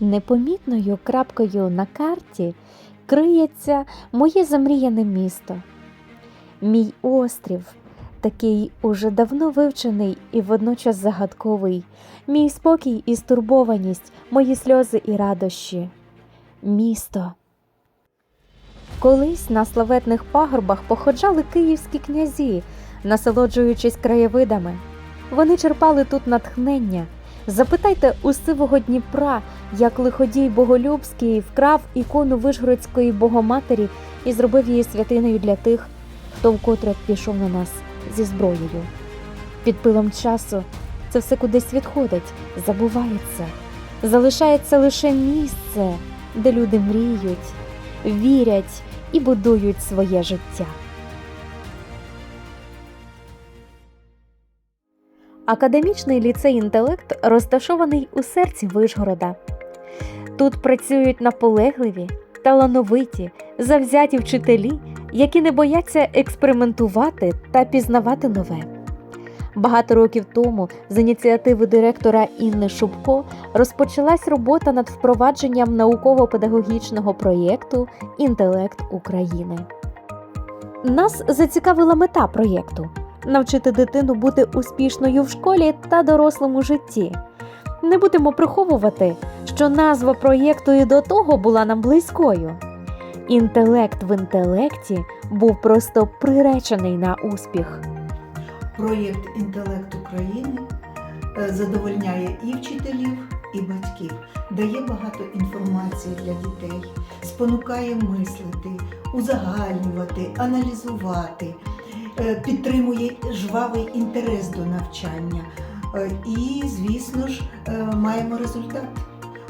Непомітною крапкою на карті криється моє замріяне місто. Мій острів, такий уже давно вивчений і водночас загадковий, мій спокій і стурбованість, мої сльози і радощі. Місто. Колись на славетних пагорбах походжали київські князі, насолоджуючись краєвидами. Вони черпали тут натхнення. Запитайте у сивого Дніпра, як лиходій Боголюбський вкрав ікону Вишгородської Богоматері і зробив її святиною для тих, хто вкотре пішов на нас зі зброєю. Під пилом часу це все кудись відходить, забувається. Залишається лише місце, де люди мріють, вірять і будують своє життя. Академічний ліцей інтелект розташований у серці Вишгорода. Тут працюють наполегливі, талановиті, завзяті вчителі, які не бояться експериментувати та пізнавати нове. Багато років тому з ініціативи директора Інни Шубко розпочалась робота над впровадженням науково-педагогічного проєкту Інтелект України. Нас зацікавила мета проєкту навчити дитину бути успішною в школі та дорослому житті. Не будемо приховувати, що назва проєкту і до того була нам близькою. Інтелект в інтелекті був просто приречений на успіх. Проєкт Інтелект України е, задовольняє і вчителів, і батьків, дає багато інформації для дітей, спонукає мислити, узагальнювати, аналізувати, підтримує жвавий інтерес до навчання. Е, І, звісно ж, е, маємо результат.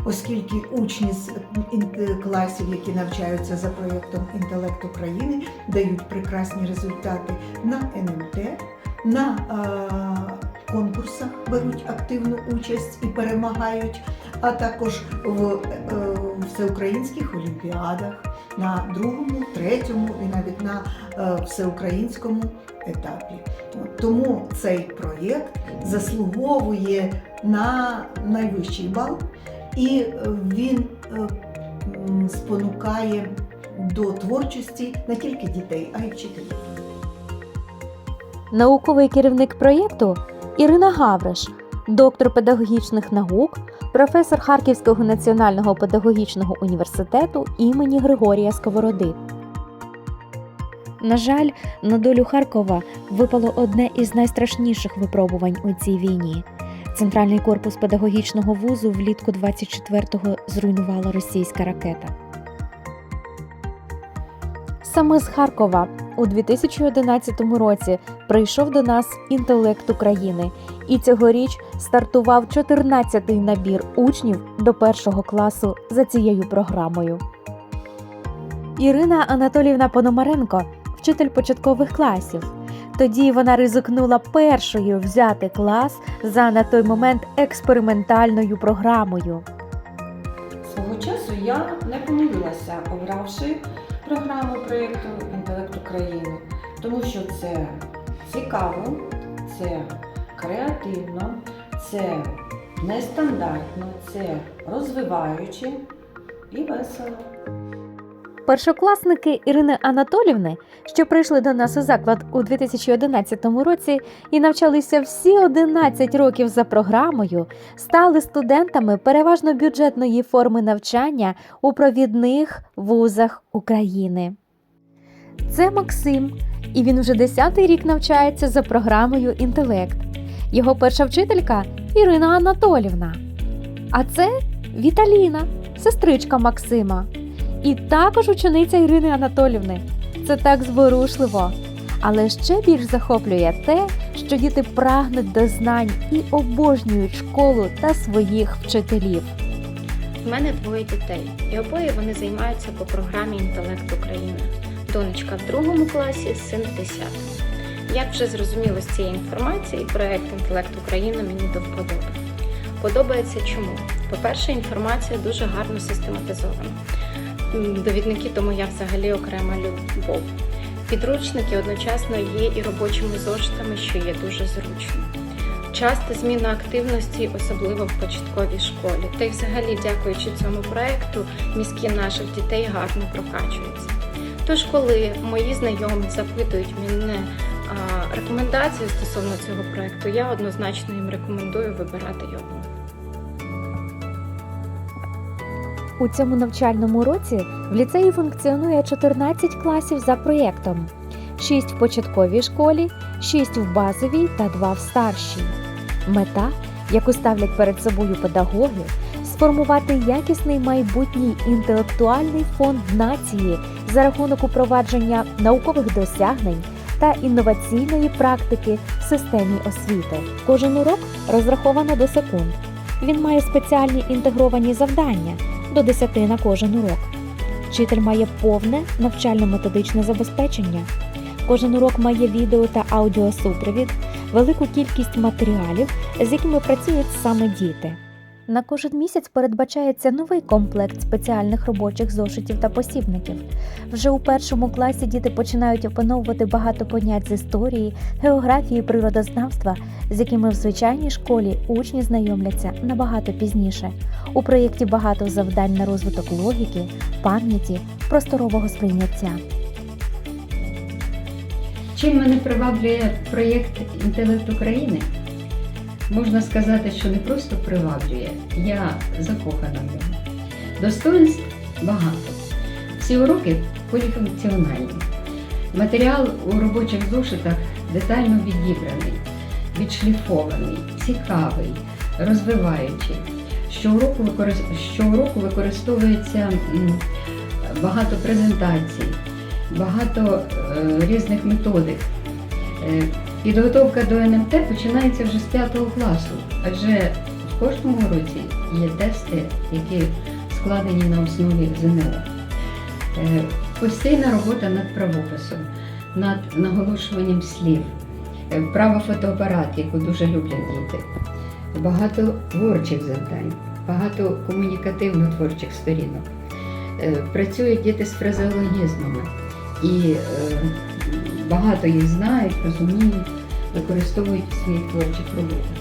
Оскільки учні з класів, які навчаються за проєктом Інтелект України, дають прекрасні результати на НМТ, на е, конкурсах беруть активну участь і перемагають, а також в е, всеукраїнських олімпіадах на другому, третьому і навіть на е, всеукраїнському етапі. Тому цей проєкт заслуговує на найвищий бал, і він е, спонукає до творчості не тільки дітей, а й вчителів. Науковий керівник проєкту Ірина Гавриш, доктор педагогічних наук, професор Харківського національного педагогічного університету імені Григорія Сковороди. На жаль, на долю Харкова випало одне із найстрашніших випробувань у цій війні. Центральний корпус педагогічного вузу влітку 24-го зруйнувала російська ракета. Саме з Харкова у 2011 році прийшов до нас інтелект України, і цьогоріч стартував 14-й набір учнів до першого класу за цією програмою. Ірина Анатоліївна Пономаренко, вчитель початкових класів. Тоді вона ризикнула першою взяти клас за на той момент експериментальною програмою. Свого часу я не помилилася, обравши програму проєкту Інтелект України, тому що це цікаво, це креативно, це нестандартно, це розвиваюче і весело. Першокласники Ірини Анатолівни, що прийшли до нас у заклад у 2011 році і навчалися всі 11 років за програмою, стали студентами переважно бюджетної форми навчання у провідних вузах України. Це Максим, і він вже 10-й рік навчається за програмою Інтелект. Його перша вчителька Ірина Анатолівна. А це Віталіна, сестричка Максима. І також учениця Ірини Анатолівни. Це так зворушливо. Але ще більш захоплює те, що діти прагнуть до знань і обожнюють школу та своїх вчителів. У мене двоє дітей, і обоє вони займаються по програмі Інтелект України. Донечка в другому класі, син в 10. Як вже зрозуміло з цієї інформації, проект Інтелект України мені до вподоби. Подобається чому? По-перше, інформація дуже гарно систематизована. Довідники тому я взагалі окрема любов. Підручники одночасно є і робочими зошитами, що є дуже зручно. часта зміна активності, особливо в початковій школі. Та й взагалі, дякуючи цьому проекту, мізки наших дітей гарно прокачуються. Тож, коли мої знайомі запитують мене а, рекомендації стосовно цього проекту, я однозначно їм рекомендую вибирати його. У цьому навчальному році в ліцеї функціонує 14 класів за проєктом: 6 в початковій школі, 6 в базовій та 2 в старшій. Мета, яку ставлять перед собою педагоги, сформувати якісний майбутній інтелектуальний фонд нації за рахунок упровадження наукових досягнень та інноваційної практики в системі освіти. Кожен урок розраховано до секунд. Він має спеціальні інтегровані завдання до 10 на кожен урок. Вчитель має повне навчально-методичне забезпечення. Кожен урок має відео та аудіосупровід, велику кількість матеріалів, з якими працюють саме діти. На кожен місяць передбачається новий комплект спеціальних робочих зошитів та посібників. Вже у першому класі діти починають опановувати багато понять з історії, географії, природознавства, з якими в звичайній школі учні знайомляться набагато пізніше. У проєкті багато завдань на розвиток логіки, пам'яті, просторового сприйняття. Чим мене приваблює проєкт Інтелект України? Можна сказати, що не просто приваблює, я закохана в нього. Достоинств багато. Всі уроки поліфункціональні. Матеріал у робочих зошитах детально відібраний, відшліфований, цікавий, розвиваючий. Щоуроку, використ... Щоуроку використовується багато презентацій, багато е, різних методик. Підготовка до НМТ починається вже з 5 класу, адже в кожному році є тести, які складені на основі ЗНО. Е, Постійна робота над правописом, над наголошуванням слів, е, вправа фотоапарат, яку дуже люблять діти, багато творчих завдань, багато комунікативно-творчих сторінок. Е, Працюють діти з фразеологізмами і багато їх знають, розуміють, використовують в своїх творчих роботах.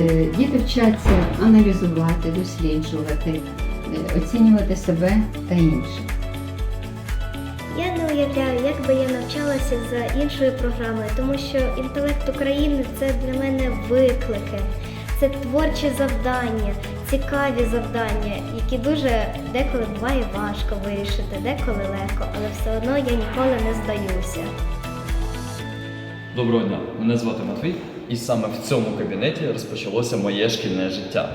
Е, Діти вчаться аналізувати, досліджувати, е, оцінювати себе та інших. Я не уявляю, як би я навчалася за іншою програмою, тому що інтелект України це для мене виклики, це творчі завдання, цікаві завдання, які дуже деколи буває важко вирішити, деколи легко, але все одно я ніколи не здаюся. Доброго дня, мене звати Матвій, і саме в цьому кабінеті розпочалося моє шкільне життя.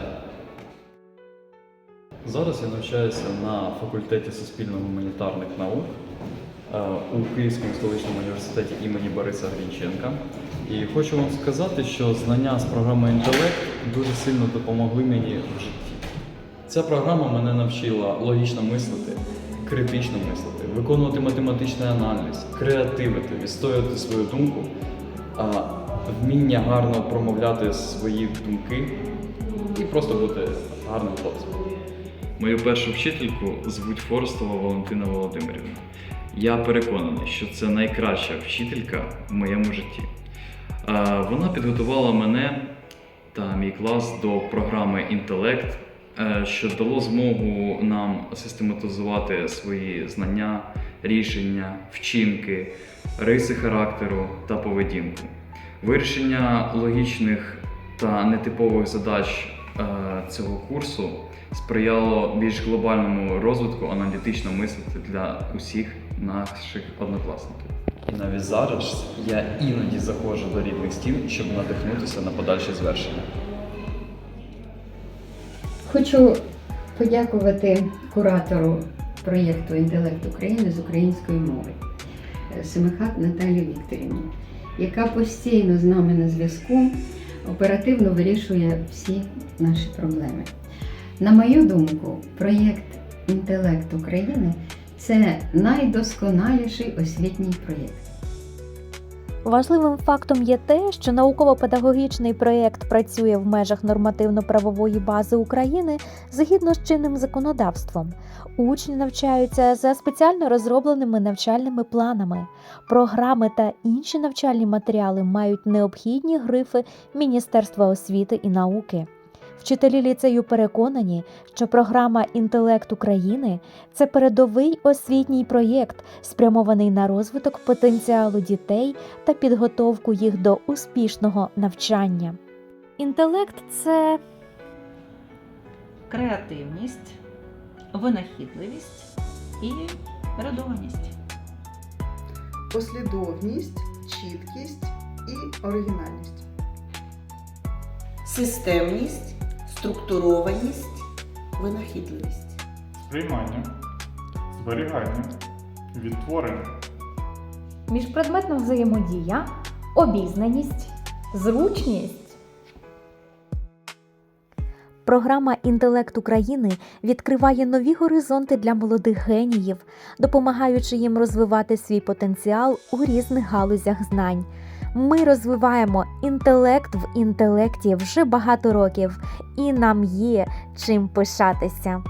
Зараз я навчаюся на факультеті суспільно-гуманітарних наук е, у Київському столичному університеті імені Бориса Грінченка. І хочу вам сказати, що знання з програми інтелект дуже сильно допомогли мені в житті. Ця програма мене навчила логічно мислити, критично мислити, виконувати математичний аналіз, креативити, відстоювати свою думку, а вміння гарно промовляти свої думки і просто бути гарним хлопцем. Мою першу вчительку звуть Форстова Валентина Володимирівна. Я переконаний, що це найкраща вчителька в моєму житті. Вона підготувала мене та мій клас до програми Інтелект, е, що дало змогу нам систематизувати свої знання, рішення, вчинки, риси характеру та поведінку. Вирішення логічних та нетипових задач е, цього курсу сприяло більш глобальному розвитку аналітично мислити для усіх наших однокласників. І навіть зараз я іноді заходжу до рідних стін, щоб надихнутися на подальші звершення. Хочу подякувати куратору проєкту Інтелект України з української мови е, Семихат Наталії Вікторівні, яка постійно з нами на зв'язку, оперативно вирішує всі наші проблеми. На мою думку, проєкт Інтелект України це найдосконаліший освітній проєкт. Важливим фактом є те, що науково-педагогічний проєкт працює в межах нормативно-правової бази України згідно з чинним законодавством. Учні навчаються за спеціально розробленими навчальними планами. Програми та інші навчальні матеріали мають необхідні грифи Міністерства освіти і науки. Вчителі ліцею переконані, що програма Інтелект України це передовий освітній проєкт, спрямований на розвиток потенціалу дітей та підготовку їх до успішного навчання. Інтелект це креативність, винахідливість і радованість. послідовність, чіткість і оригінальність. системність, структурованість, винахідливість. сприймання, зберігання, відтворення. міжпредметна взаємодія, обізнаність, зручність. Програма Інтелект України відкриває нові горизонти для молодих геніїв, допомагаючи їм розвивати свій потенціал у різних галузях знань. Ми розвиваємо інтелект в інтелекті вже багато років, і нам є чим пишатися.